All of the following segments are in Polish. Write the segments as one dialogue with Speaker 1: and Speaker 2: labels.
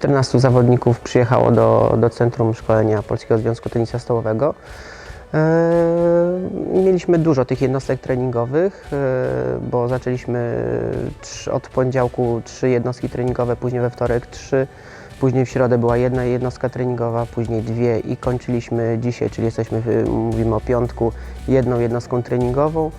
Speaker 1: 14 zawodników przyjechało do, do Centrum Szkolenia Polskiego Związku Tenisa Stołowego. E, Mieliśmy dużo tych jednostek treningowych, e, bo zaczęliśmy od poniedziałku trzy jednostki treningowe, później we wtorek trzy, później w środę była jedna jednostka treningowa, później dwie i kończyliśmy dzisiaj, czyli jesteśmy, w- mówimy o piątku, jedną jednostką treningową.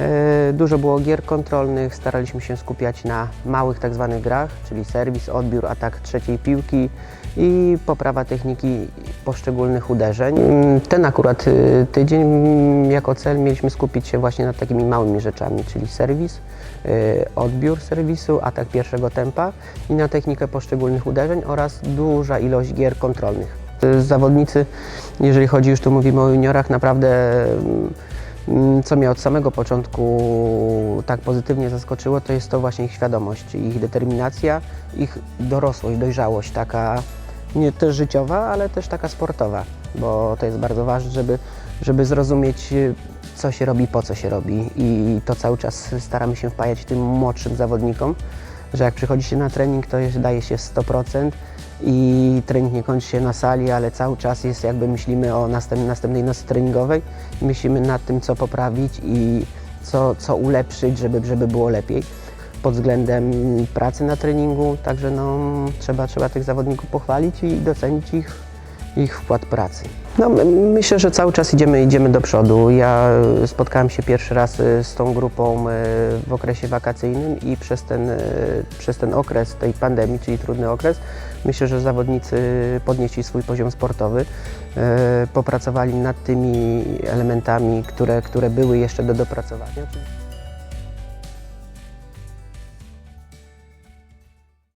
Speaker 1: E, Dużo było gier kontrolnych, staraliśmy się skupiać na małych tak zwanych grach, czyli serwis, odbiór, atak trzeciej piłki i poprawa techniki poszczególnych uderzeń. Mm, Ten akurat y, tydzień mm, jako cel mieliśmy skupić się właśnie nad takimi małymi rzeczami, czyli serwis, y, odbiór serwisu, atak pierwszego tempa i na technikę poszczególnych uderzeń oraz duża ilość gier kontrolnych. Y, Zawodnicy, jeżeli chodzi już tu mówimy o juniorach, naprawdę mm, Co mnie od samego początku tak pozytywnie zaskoczyło, to jest to właśnie ich świadomość, ich determinacja, ich dorosłość, dojrzałość, taka nie też życiowa, ale też taka sportowa, bo to jest bardzo ważne, żeby, żeby zrozumieć, co się robi, po co się robi i to cały czas staramy się wpajać tym młodszym zawodnikom, że jak przychodzi się na trening, to jest, daje się 100% i trening nie kończy się na sali, ale cały czas jest jakby myślimy o następnej, następnej nocy treningowej, myślimy nad tym, co poprawić i co, co ulepszyć, żeby, żeby było lepiej. Pod względem pracy na treningu, także no, trzeba, trzeba tych zawodników pochwalić i docenić ich, ich wkład pracy. No, my- myślę, że cały czas idziemy, idziemy do przodu. Ja e, spotkałem się pierwszy raz e, z tą grupą e, w okresie wakacyjnym i przez ten, przez ten okres tej pandemii, czyli trudny okres, myślę, że zawodnicy podnieśli swój poziom sportowy, popracowali nad tymi elementami, które, które były jeszcze do dopracowania.